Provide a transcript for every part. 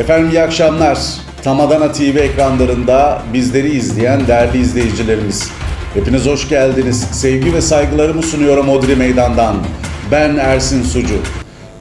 Efendim iyi akşamlar. Tamadana TV ekranlarında bizleri izleyen değerli izleyicilerimiz. Hepiniz hoş geldiniz. Sevgi ve saygılarımı sunuyorum Odri Meydan'dan. Ben Ersin Sucu.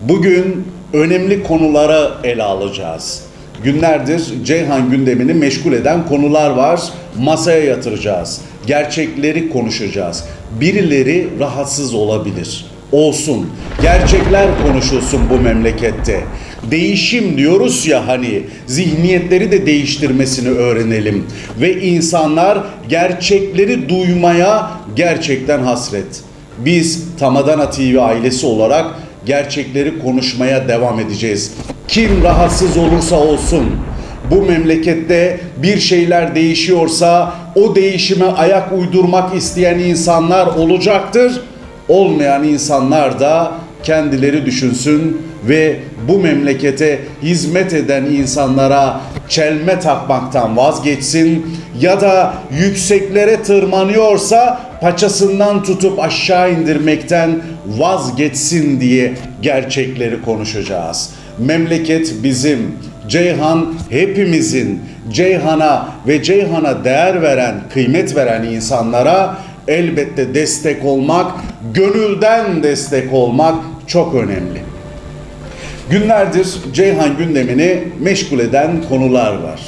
Bugün önemli konulara ele alacağız. Günlerdir Ceyhan gündemini meşgul eden konular var. Masaya yatıracağız. Gerçekleri konuşacağız. Birileri rahatsız olabilir. Olsun. Gerçekler konuşulsun bu memlekette. Değişim diyoruz ya hani zihniyetleri de değiştirmesini öğrenelim ve insanlar gerçekleri duymaya gerçekten hasret. Biz Tamadana TV ailesi olarak gerçekleri konuşmaya devam edeceğiz. Kim rahatsız olursa olsun bu memlekette bir şeyler değişiyorsa o değişime ayak uydurmak isteyen insanlar olacaktır. Olmayan insanlar da kendileri düşünsün ve bu memlekete hizmet eden insanlara çelme takmaktan vazgeçsin ya da yükseklere tırmanıyorsa paçasından tutup aşağı indirmekten vazgeçsin diye gerçekleri konuşacağız. Memleket bizim, Ceyhan hepimizin. Ceyhan'a ve Ceyhan'a değer veren, kıymet veren insanlara elbette destek olmak, gönülden destek olmak çok önemli. Günlerdir Ceyhan gündemini meşgul eden konular var.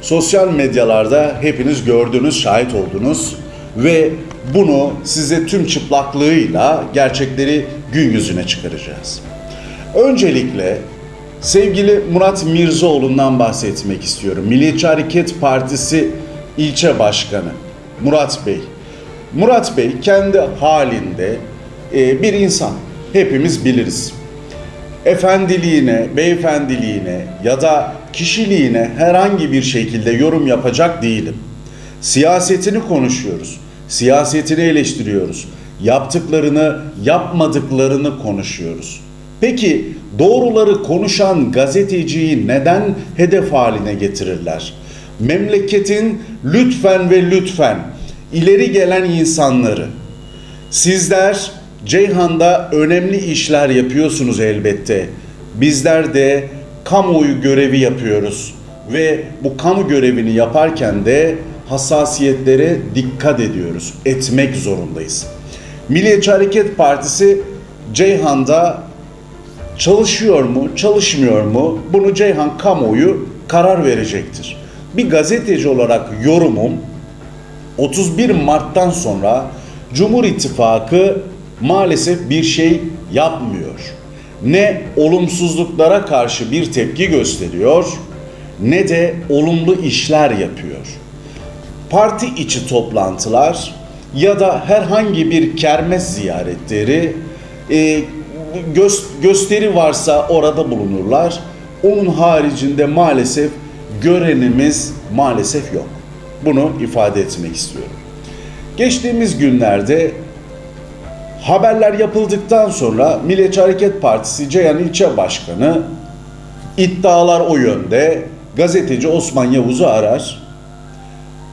Sosyal medyalarda hepiniz gördünüz, şahit oldunuz ve bunu size tüm çıplaklığıyla gerçekleri gün yüzüne çıkaracağız. Öncelikle sevgili Murat Mirzoğlu'ndan bahsetmek istiyorum. Milliyetçi Hareket Partisi ilçe başkanı Murat Bey. Murat Bey kendi halinde e, bir insan. Hepimiz biliriz efendiliğine, beyefendiliğine ya da kişiliğine herhangi bir şekilde yorum yapacak değilim. Siyasetini konuşuyoruz. Siyasetini eleştiriyoruz. Yaptıklarını, yapmadıklarını konuşuyoruz. Peki doğruları konuşan gazeteciyi neden hedef haline getirirler? Memleketin lütfen ve lütfen ileri gelen insanları Sizler Ceyhan'da önemli işler yapıyorsunuz elbette. Bizler de kamuoyu görevi yapıyoruz ve bu kamu görevini yaparken de hassasiyetlere dikkat ediyoruz. Etmek zorundayız. Milliyetçi Hareket Partisi Ceyhan'da çalışıyor mu, çalışmıyor mu? Bunu Ceyhan kamuoyu karar verecektir. Bir gazeteci olarak yorumum 31 Mart'tan sonra Cumhur İttifakı maalesef bir şey yapmıyor. Ne olumsuzluklara karşı bir tepki gösteriyor ne de olumlu işler yapıyor. Parti içi toplantılar ya da herhangi bir kermes ziyaretleri e, gö- gösteri varsa orada bulunurlar. Onun haricinde maalesef görenimiz maalesef yok. Bunu ifade etmek istiyorum. Geçtiğimiz günlerde haberler yapıldıktan sonra Milliyetçi Hareket Partisi Ceyhan İlçe Başkanı iddialar o yönde gazeteci Osman Yavuz'u arar.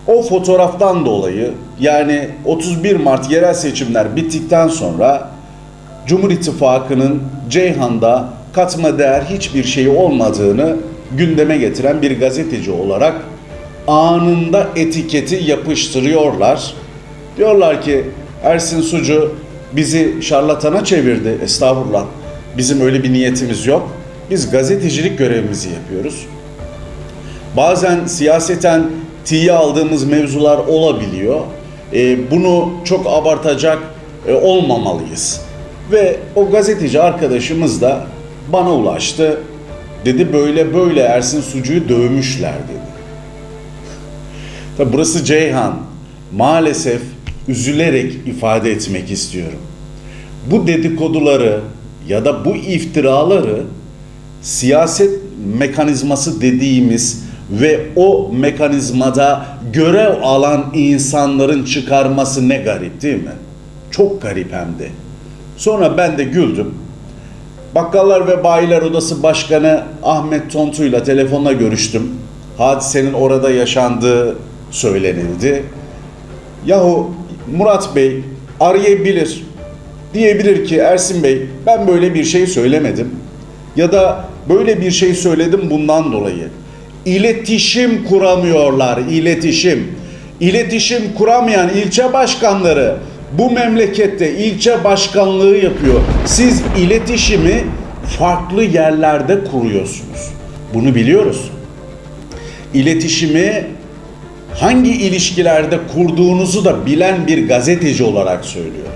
O fotoğraftan dolayı yani 31 Mart yerel seçimler bittikten sonra Cumhur İttifakı'nın Ceyhan'da katma değer hiçbir şey olmadığını gündeme getiren bir gazeteci olarak anında etiketi yapıştırıyorlar. Diyorlar ki Ersin Sucu bizi şarlatana çevirdi. Estağfurullah. Bizim öyle bir niyetimiz yok. Biz gazetecilik görevimizi yapıyoruz. Bazen siyaseten tiye aldığımız mevzular olabiliyor. E, bunu çok abartacak e, olmamalıyız. Ve o gazeteci arkadaşımız da bana ulaştı. Dedi böyle böyle Ersin Sucu'yu dövmüşler dedi. Tabi burası Ceyhan. Maalesef üzülerek ifade etmek istiyorum. Bu dedikoduları ya da bu iftiraları siyaset mekanizması dediğimiz ve o mekanizmada görev alan insanların çıkarması ne garip değil mi? Çok garip hem de. Sonra ben de güldüm. Bakkallar ve Bayiler Odası Başkanı Ahmet Tontu'yla telefonla görüştüm. Hadisenin orada yaşandığı söylenildi. Yahu Murat Bey arayabilir. Diyebilir ki Ersin Bey ben böyle bir şey söylemedim. Ya da böyle bir şey söyledim bundan dolayı. İletişim kuramıyorlar, iletişim. İletişim kuramayan ilçe başkanları bu memlekette ilçe başkanlığı yapıyor. Siz iletişimi farklı yerlerde kuruyorsunuz. Bunu biliyoruz. İletişimi hangi ilişkilerde kurduğunuzu da bilen bir gazeteci olarak söylüyorum.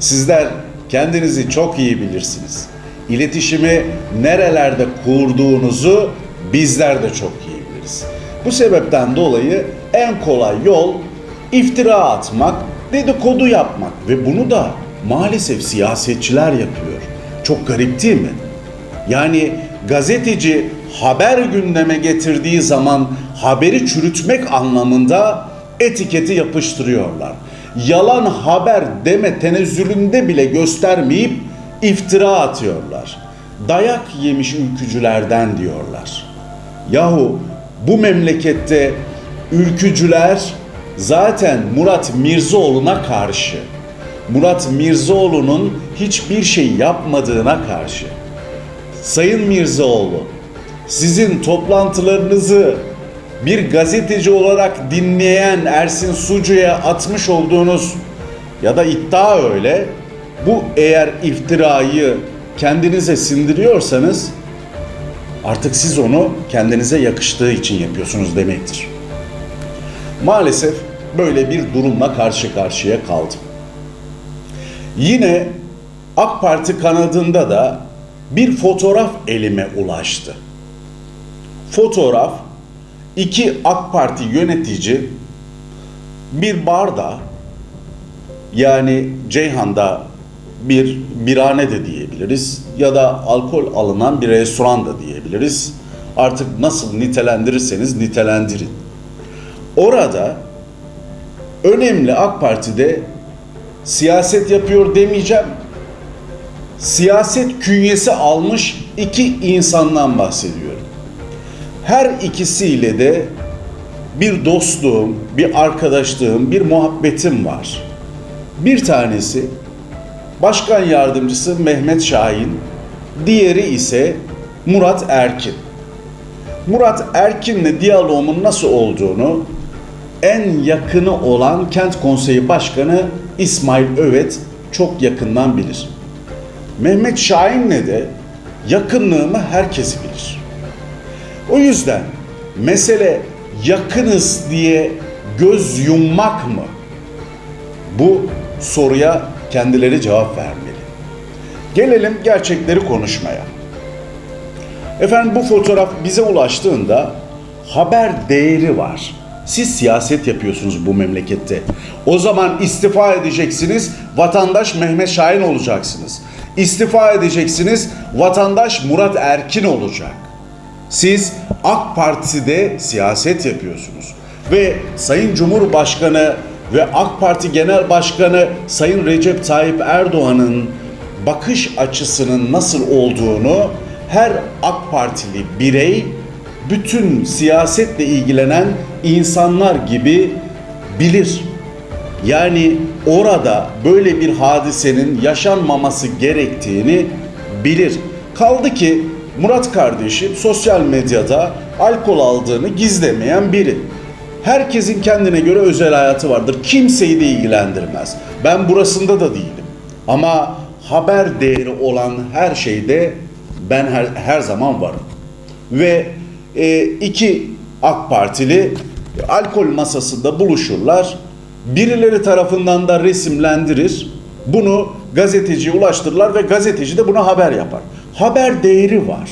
Sizler kendinizi çok iyi bilirsiniz. İletişimi nerelerde kurduğunuzu bizler de çok iyi biliriz. Bu sebepten dolayı en kolay yol iftira atmak, dedikodu yapmak ve bunu da maalesef siyasetçiler yapıyor. Çok garip değil mi? Yani gazeteci haber gündeme getirdiği zaman haberi çürütmek anlamında etiketi yapıştırıyorlar. Yalan haber deme tenezzülünde bile göstermeyip iftira atıyorlar. Dayak yemiş ülkücülerden diyorlar. Yahu bu memlekette ülkücüler zaten Murat Mirzoğlu'na karşı. Murat Mirzoğlu'nun hiçbir şey yapmadığına karşı. Sayın Mirzaoğlu, sizin toplantılarınızı bir gazeteci olarak dinleyen Ersin Sucu'ya atmış olduğunuz ya da iddia öyle, bu eğer iftirayı kendinize sindiriyorsanız artık siz onu kendinize yakıştığı için yapıyorsunuz demektir. Maalesef böyle bir durumla karşı karşıya kaldım. Yine AK Parti kanadında da bir fotoğraf elime ulaştı. Fotoğraf iki AK Parti yönetici bir barda yani Ceyhan'da bir birane de diyebiliriz ya da alkol alınan bir restoran da diyebiliriz. Artık nasıl nitelendirirseniz nitelendirin. Orada önemli AK Parti'de siyaset yapıyor demeyeceğim. Siyaset künyesi almış iki insandan bahsediyorum. Her ikisiyle de bir dostluğum, bir arkadaşlığım, bir muhabbetim var. Bir tanesi Başkan Yardımcısı Mehmet Şahin, diğeri ise Murat Erkin. Murat Erkin'le diyaloğumun nasıl olduğunu en yakını olan Kent Konseyi Başkanı İsmail Övet çok yakından bilir. Mehmet Şahin'le de yakınlığımı herkes bilir. O yüzden mesele yakınız diye göz yummak mı? Bu soruya kendileri cevap vermeli. Gelelim gerçekleri konuşmaya. Efendim bu fotoğraf bize ulaştığında haber değeri var. Siz siyaset yapıyorsunuz bu memlekette. O zaman istifa edeceksiniz, vatandaş Mehmet Şahin olacaksınız. İstifa edeceksiniz, vatandaş Murat Erkin olacak. Siz AK Parti'de siyaset yapıyorsunuz. Ve Sayın Cumhurbaşkanı ve AK Parti Genel Başkanı Sayın Recep Tayyip Erdoğan'ın bakış açısının nasıl olduğunu her AK Partili birey bütün siyasetle ilgilenen insanlar gibi bilir. Yani orada böyle bir hadisenin yaşanmaması gerektiğini bilir. Kaldı ki Murat kardeşim sosyal medyada alkol aldığını gizlemeyen biri. Herkesin kendine göre özel hayatı vardır. Kimseyi de ilgilendirmez. Ben burasında da değilim. Ama haber değeri olan her şeyde ben her, her zaman varım. Ve e, iki AK Partili alkol masasında buluşurlar. Birileri tarafından da resimlendirir. Bunu gazeteciye ulaştırırlar ve gazeteci de buna haber yapar. Haber değeri var.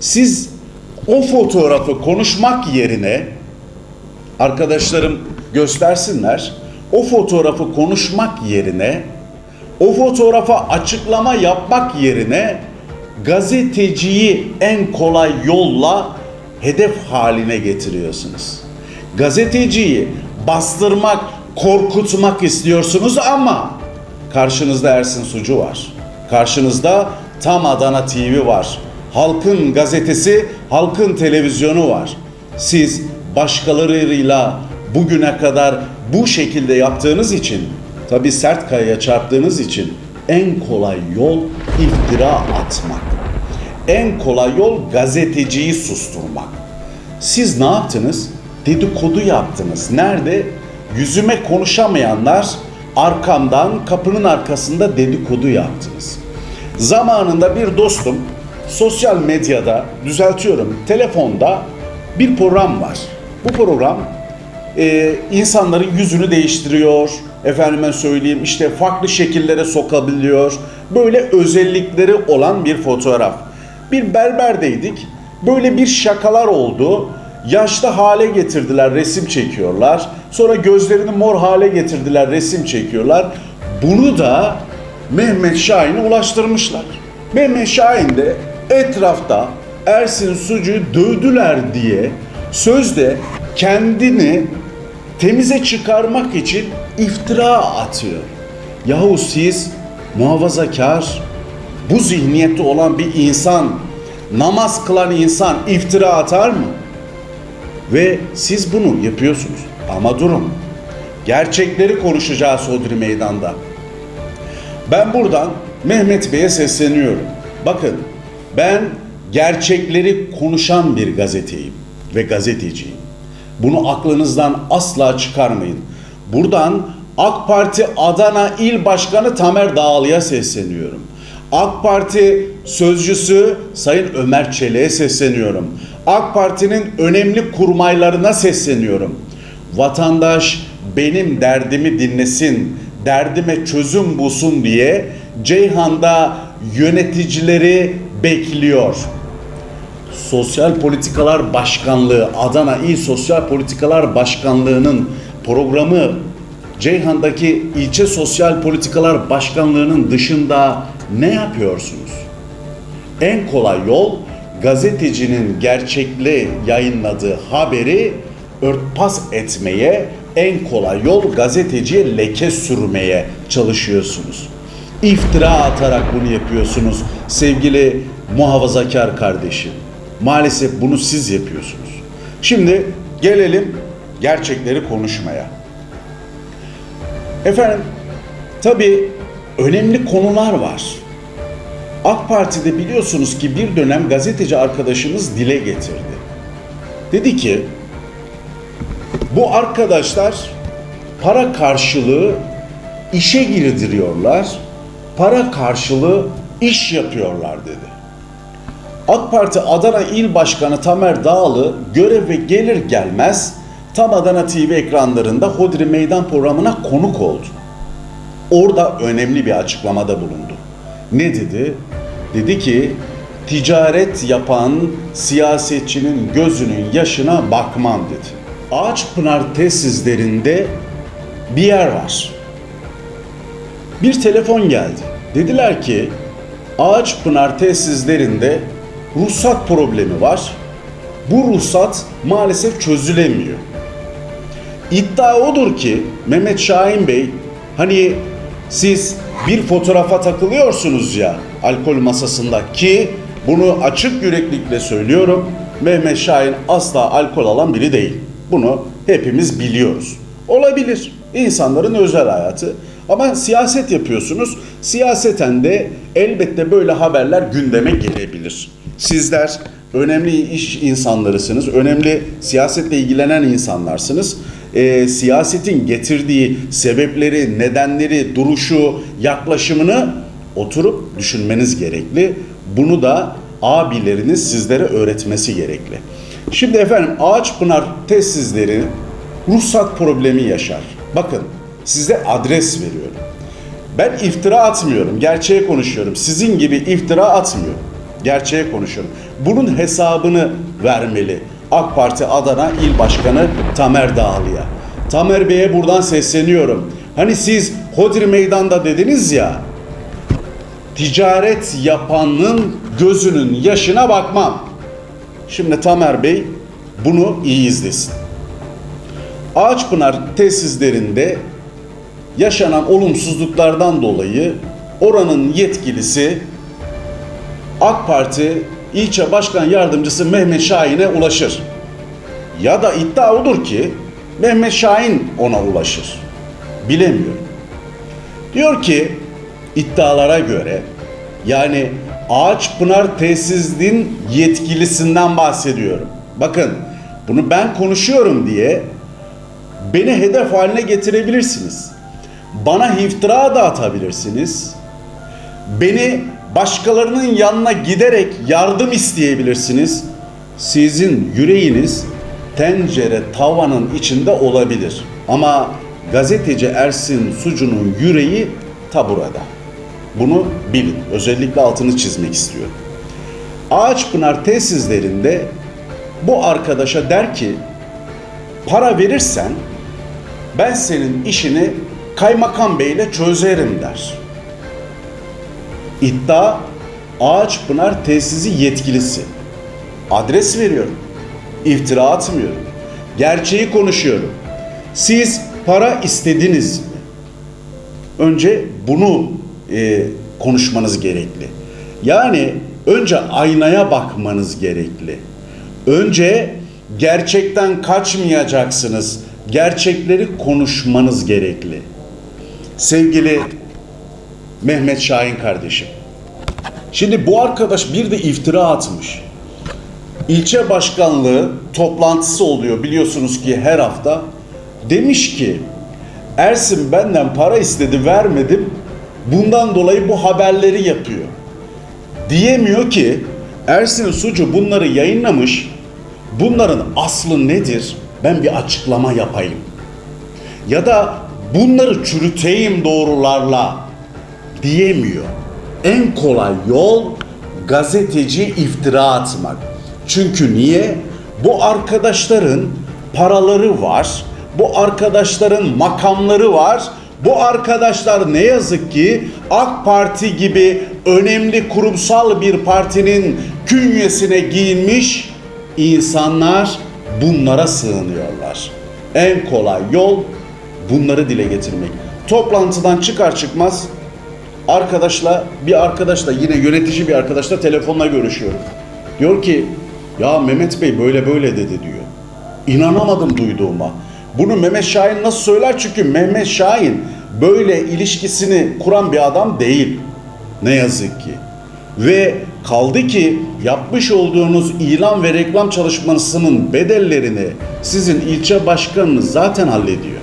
Siz o fotoğrafı konuşmak yerine arkadaşlarım göstersinler. O fotoğrafı konuşmak yerine o fotoğrafa açıklama yapmak yerine gazeteciyi en kolay yolla hedef haline getiriyorsunuz. Gazeteciyi bastırmak, korkutmak istiyorsunuz ama karşınızda Ersin Sucu var. Karşınızda Tam Adana TV var. Halkın gazetesi, halkın televizyonu var. Siz başkalarıyla bugüne kadar bu şekilde yaptığınız için, tabi sert kayaya çarptığınız için en kolay yol iftira atmak. En kolay yol gazeteciyi susturmak. Siz ne yaptınız? Dedikodu yaptınız. Nerede? Yüzüme konuşamayanlar arkamdan kapının arkasında dedikodu yaptınız. Zamanında bir dostum sosyal medyada düzeltiyorum telefonda bir program var. Bu program e, insanların yüzünü değiştiriyor. Efendime söyleyeyim işte farklı şekillere sokabiliyor. Böyle özellikleri olan bir fotoğraf. Bir berberdeydik. Böyle bir şakalar oldu. Yaşlı hale getirdiler, resim çekiyorlar. Sonra gözlerini mor hale getirdiler, resim çekiyorlar. Bunu da Mehmet Şahin'e ulaştırmışlar. Mehmet Şahin de etrafta Ersin Sucu'yu dövdüler diye sözde kendini temize çıkarmak için iftira atıyor. Yahu siz muhafazakar, bu zihniyette olan bir insan, namaz kılan insan iftira atar mı? Ve siz bunu yapıyorsunuz. Ama durun. Gerçekleri konuşacağız Hodri Meydan'da. Ben buradan Mehmet Bey'e sesleniyorum. Bakın ben gerçekleri konuşan bir gazeteyim ve gazeteciyim. Bunu aklınızdan asla çıkarmayın. Buradan AK Parti Adana İl Başkanı Tamer Dağlı'ya sesleniyorum. AK Parti sözcüsü Sayın Ömer Çelik'e sesleniyorum. AK Parti'nin önemli kurmaylarına sesleniyorum. Vatandaş benim derdimi dinlesin, derdime çözüm bulsun diye Ceyhan'da yöneticileri bekliyor. Sosyal Politikalar Başkanlığı, Adana İl Sosyal Politikalar Başkanlığı'nın programı Ceyhan'daki ilçe Sosyal Politikalar Başkanlığı'nın dışında ne yapıyorsunuz? En kolay yol gazetecinin gerçekle yayınladığı haberi örtbas etmeye, en kolay yol gazeteciye leke sürmeye çalışıyorsunuz. İftira atarak bunu yapıyorsunuz sevgili muhafazakar kardeşim. Maalesef bunu siz yapıyorsunuz. Şimdi gelelim gerçekleri konuşmaya. Efendim tabii önemli konular var. AK Parti'de biliyorsunuz ki bir dönem gazeteci arkadaşımız dile getirdi. Dedi ki bu arkadaşlar para karşılığı işe girdiriyorlar, para karşılığı iş yapıyorlar dedi. AK Parti Adana İl Başkanı Tamer Dağlı göreve gelir gelmez tam Adana TV ekranlarında Hodri Meydan programına konuk oldu. Orada önemli bir açıklamada bulundu. Ne dedi? Dedi ki ticaret yapan siyasetçinin gözünün yaşına bakmam dedi. Ağaçpınar tesislerinde bir yer var. Bir telefon geldi. Dediler ki Ağaçpınar tesislerinde ruhsat problemi var. Bu ruhsat maalesef çözülemiyor. İddia odur ki Mehmet Şahin Bey hani siz bir fotoğrafa takılıyorsunuz ya alkol masasında ki bunu açık yüreklikle söylüyorum. Mehmet Şahin asla alkol alan biri değil. Bunu hepimiz biliyoruz. Olabilir. İnsanların özel hayatı. Ama siyaset yapıyorsunuz. Siyaseten de elbette böyle haberler gündeme gelebilir. Sizler önemli iş insanlarısınız. Önemli siyasetle ilgilenen insanlarsınız. Ee, siyasetin getirdiği sebepleri, nedenleri, duruşu, yaklaşımını oturup düşünmeniz gerekli. Bunu da abileriniz sizlere öğretmesi gerekli. Şimdi efendim Ağaçpınar tesisleri ruhsat problemi yaşar. Bakın size adres veriyorum. Ben iftira atmıyorum, gerçeğe konuşuyorum. Sizin gibi iftira atmıyorum. Gerçeğe konuşuyorum. Bunun hesabını vermeli AK Parti Adana İl Başkanı Tamer Dağlı'ya. Tamer Bey'e buradan sesleniyorum. Hani siz Hodri Meydan'da dediniz ya, ticaret yapanın gözünün yaşına bakmam. Şimdi Tamer Bey bunu iyi izlesin. Ağaçpınar tesislerinde yaşanan olumsuzluklardan dolayı oranın yetkilisi AK Parti ilçe başkan yardımcısı Mehmet Şahin'e ulaşır. Ya da iddia odur ki Mehmet Şahin ona ulaşır. Bilemiyorum. Diyor ki iddialara göre yani Ağaçpınar Tesisliğin yetkilisinden bahsediyorum. Bakın bunu ben konuşuyorum diye beni hedef haline getirebilirsiniz. Bana iftira da atabilirsiniz. Beni başkalarının yanına giderek yardım isteyebilirsiniz. Sizin yüreğiniz tencere tavanın içinde olabilir. Ama gazeteci Ersin Sucu'nun yüreği taburada. Bunu bilin. Özellikle altını çizmek istiyorum. Ağaçpınar tesislerinde bu arkadaşa der ki para verirsen ben senin işini kaymakam beyle çözerim der. İddia Ağaçpınar tesisi yetkilisi. Adres veriyorum. İftira atmıyorum. Gerçeği konuşuyorum. Siz para istediniz mi? Önce bunu e, konuşmanız gerekli. Yani önce aynaya bakmanız gerekli. Önce gerçekten kaçmayacaksınız. Gerçekleri konuşmanız gerekli. Sevgili Mehmet Şahin kardeşim. Şimdi bu arkadaş bir de iftira atmış. İlçe başkanlığı toplantısı oluyor biliyorsunuz ki her hafta. Demiş ki Ersin benden para istedi vermedim. Bundan dolayı bu haberleri yapıyor. Diyemiyor ki Ersin Sucu bunları yayınlamış. Bunların aslı nedir? Ben bir açıklama yapayım. Ya da bunları çürüteyim doğrularla diyemiyor. En kolay yol gazeteci iftira atmak. Çünkü niye? Bu arkadaşların paraları var. Bu arkadaşların makamları var. Bu arkadaşlar ne yazık ki AK Parti gibi önemli kurumsal bir partinin künyesine giyinmiş insanlar bunlara sığınıyorlar. En kolay yol bunları dile getirmek. Toplantıdan çıkar çıkmaz arkadaşla bir arkadaşla yine yönetici bir arkadaşla telefonla görüşüyorum. Diyor ki ya Mehmet Bey böyle böyle dedi diyor. İnanamadım duyduğuma. Bunu Mehmet Şahin nasıl söyler? Çünkü Mehmet Şahin böyle ilişkisini kuran bir adam değil. Ne yazık ki. Ve kaldı ki yapmış olduğunuz ilan ve reklam çalışmasının bedellerini sizin ilçe başkanınız zaten hallediyor.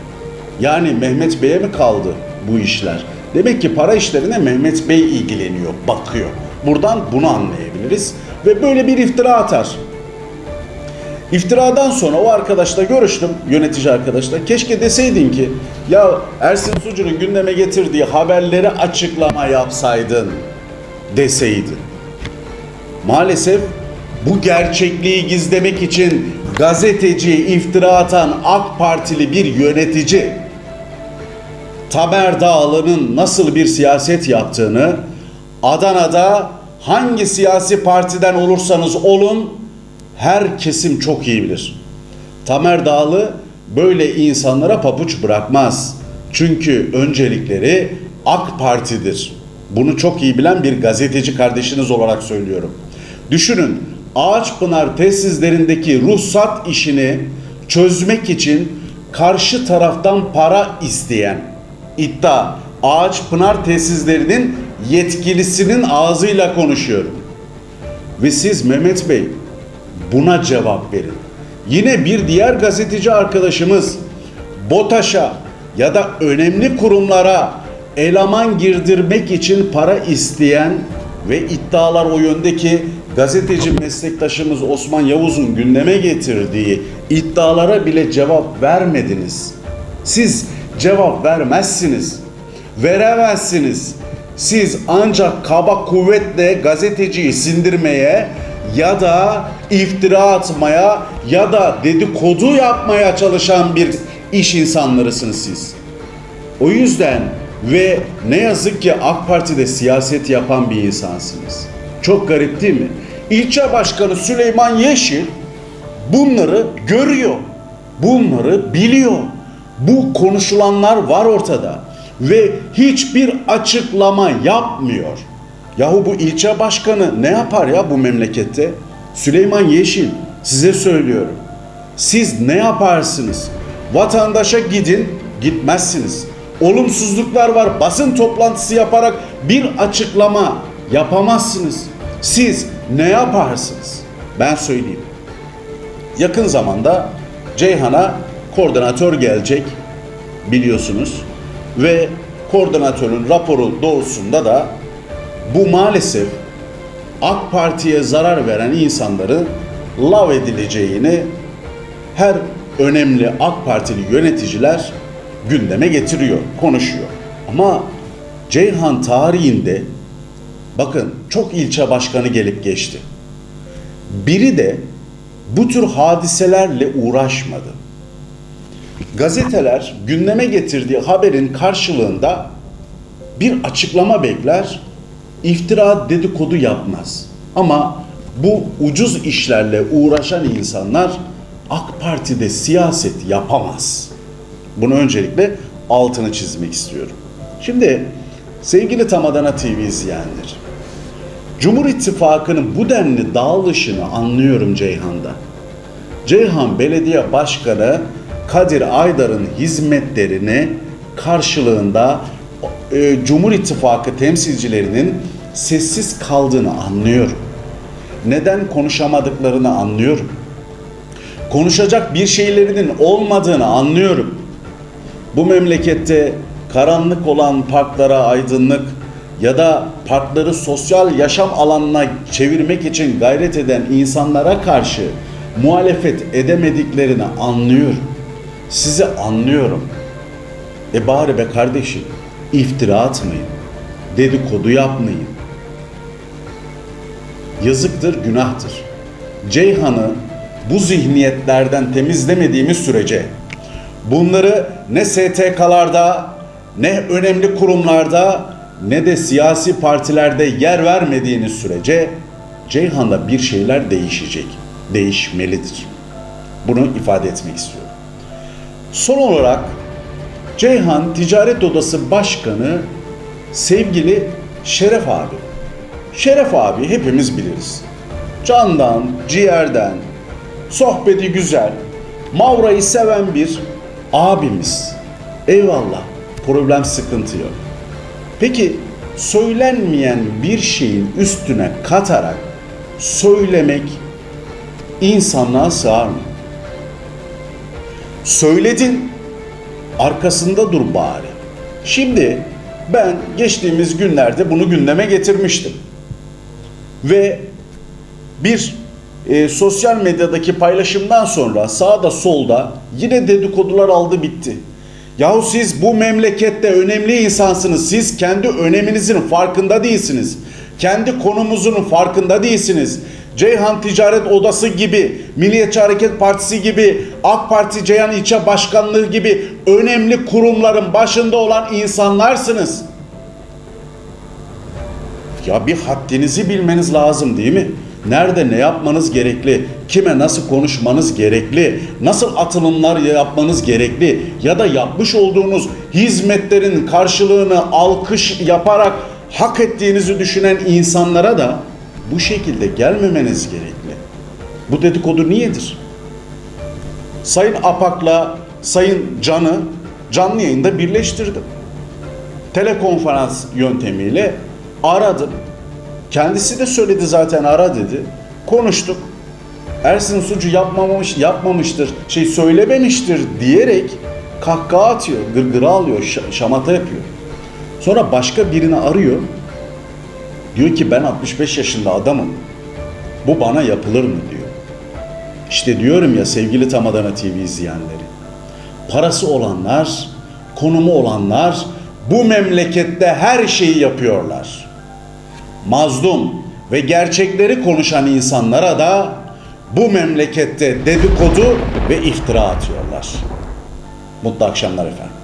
Yani Mehmet Bey'e mi kaldı bu işler? Demek ki para işlerine Mehmet Bey ilgileniyor, bakıyor. Buradan bunu anlayabiliriz. Ve böyle bir iftira atar. İftiradan sonra o arkadaşla görüştüm, yönetici arkadaşla. Keşke deseydin ki, ya Ersin Sucu'nun gündeme getirdiği haberleri açıklama yapsaydın deseydin. Maalesef bu gerçekliği gizlemek için gazeteciye iftira atan AK Partili bir yönetici Tamer Dağlı'nın nasıl bir siyaset yaptığını Adana'da hangi siyasi partiden olursanız olun her kesim çok iyi bilir. Tamer Dağlı böyle insanlara papuç bırakmaz. Çünkü öncelikleri AK Parti'dir. Bunu çok iyi bilen bir gazeteci kardeşiniz olarak söylüyorum. Düşünün Ağaçpınar tesislerindeki ruhsat işini çözmek için karşı taraftan para isteyen iddia Ağaçpınar tesislerinin yetkilisinin ağzıyla konuşuyorum. Ve siz Mehmet Bey buna cevap verin. Yine bir diğer gazeteci arkadaşımız BOTAŞ'a ya da önemli kurumlara eleman girdirmek için para isteyen ve iddialar o yöndeki gazeteci meslektaşımız Osman Yavuz'un gündeme getirdiği iddialara bile cevap vermediniz. Siz cevap vermezsiniz. Veremezsiniz. Siz ancak kaba kuvvetle gazeteciyi sindirmeye ya da iftira atmaya ya da dedikodu yapmaya çalışan bir iş insanlarısınız siz. O yüzden ve ne yazık ki AK Parti'de siyaset yapan bir insansınız. Çok garip değil mi? İlçe Başkanı Süleyman Yeşil bunları görüyor. Bunları biliyor. Bu konuşulanlar var ortada ve hiçbir açıklama yapmıyor. Yahu bu ilçe başkanı ne yapar ya bu memlekette? Süleyman Yeşil size söylüyorum. Siz ne yaparsınız? Vatandaşa gidin, gitmezsiniz. Olumsuzluklar var. Basın toplantısı yaparak bir açıklama yapamazsınız. Siz ne yaparsınız? Ben söyleyeyim. Yakın zamanda Ceyhan'a koordinatör gelecek biliyorsunuz ve koordinatörün raporu doğrusunda da bu maalesef AK Parti'ye zarar veren insanların lav edileceğini her önemli AK Partili yöneticiler gündeme getiriyor, konuşuyor. Ama Ceyhan tarihinde bakın çok ilçe başkanı gelip geçti. Biri de bu tür hadiselerle uğraşmadı. Gazeteler gündeme getirdiği haberin karşılığında bir açıklama bekler, iftira dedikodu yapmaz. Ama bu ucuz işlerle uğraşan insanlar AK Parti'de siyaset yapamaz. Bunu öncelikle altını çizmek istiyorum. Şimdi sevgili Tamadana TV izleyenler, Cumhur İttifakı'nın bu denli dağılışını anlıyorum Ceyhan'da. Ceyhan Belediye Başkanı Kadir Aydar'ın hizmetlerini karşılığında e, Cumhur İttifakı temsilcilerinin sessiz kaldığını anlıyorum. Neden konuşamadıklarını anlıyorum. Konuşacak bir şeylerinin olmadığını anlıyorum. Bu memlekette karanlık olan parklara aydınlık ya da parkları sosyal yaşam alanına çevirmek için gayret eden insanlara karşı muhalefet edemediklerini anlıyorum. Sizi anlıyorum. E bari be kardeşim iftira atmayın. Dedikodu yapmayın. Yazıktır, günahtır. Ceyhan'ı bu zihniyetlerden temizlemediğimiz sürece bunları ne STK'larda ne önemli kurumlarda ne de siyasi partilerde yer vermediğiniz sürece Ceyhan'da bir şeyler değişecek. Değişmelidir. Bunu ifade etmek istiyorum. Son olarak Ceyhan Ticaret Odası Başkanı sevgili Şeref abi. Şeref abi hepimiz biliriz. Candan, ciğerden, sohbeti güzel, Mavra'yı seven bir abimiz. Eyvallah, problem sıkıntı yok. Peki söylenmeyen bir şeyin üstüne katarak söylemek insanlığa sığar mı? Söyledin, arkasında dur bari. Şimdi ben geçtiğimiz günlerde bunu gündeme getirmiştim. Ve bir e, sosyal medyadaki paylaşımdan sonra sağda solda yine dedikodular aldı bitti. Yahu siz bu memlekette önemli insansınız. Siz kendi öneminizin farkında değilsiniz. Kendi konumuzun farkında değilsiniz. Ceyhan Ticaret Odası gibi, Milliyetçi Hareket Partisi gibi, AK Parti Ceyhan İlçe Başkanlığı gibi önemli kurumların başında olan insanlarsınız. Ya bir haddinizi bilmeniz lazım değil mi? Nerede ne yapmanız gerekli? Kime nasıl konuşmanız gerekli? Nasıl atılımlar yapmanız gerekli? Ya da yapmış olduğunuz hizmetlerin karşılığını alkış yaparak hak ettiğinizi düşünen insanlara da bu şekilde gelmemeniz gerekli. Bu dedikodu niyedir? Sayın Apak'la Sayın Can'ı canlı yayında birleştirdim. Telekonferans yöntemiyle aradım. Kendisi de söyledi zaten ara dedi. Konuştuk. Ersin sucu yapmamış, yapmamıştır, şey söylememiştir diyerek kahkaha atıyor, gırgıra alıyor, şamata yapıyor. Sonra başka birini arıyor. Diyor ki ben 65 yaşında adamım. Bu bana yapılır mı diyor. İşte diyorum ya sevgili Tamadana TV izleyenleri. Parası olanlar, konumu olanlar bu memlekette her şeyi yapıyorlar. Mazlum ve gerçekleri konuşan insanlara da bu memlekette dedikodu ve iftira atıyorlar. Mutlu akşamlar efendim.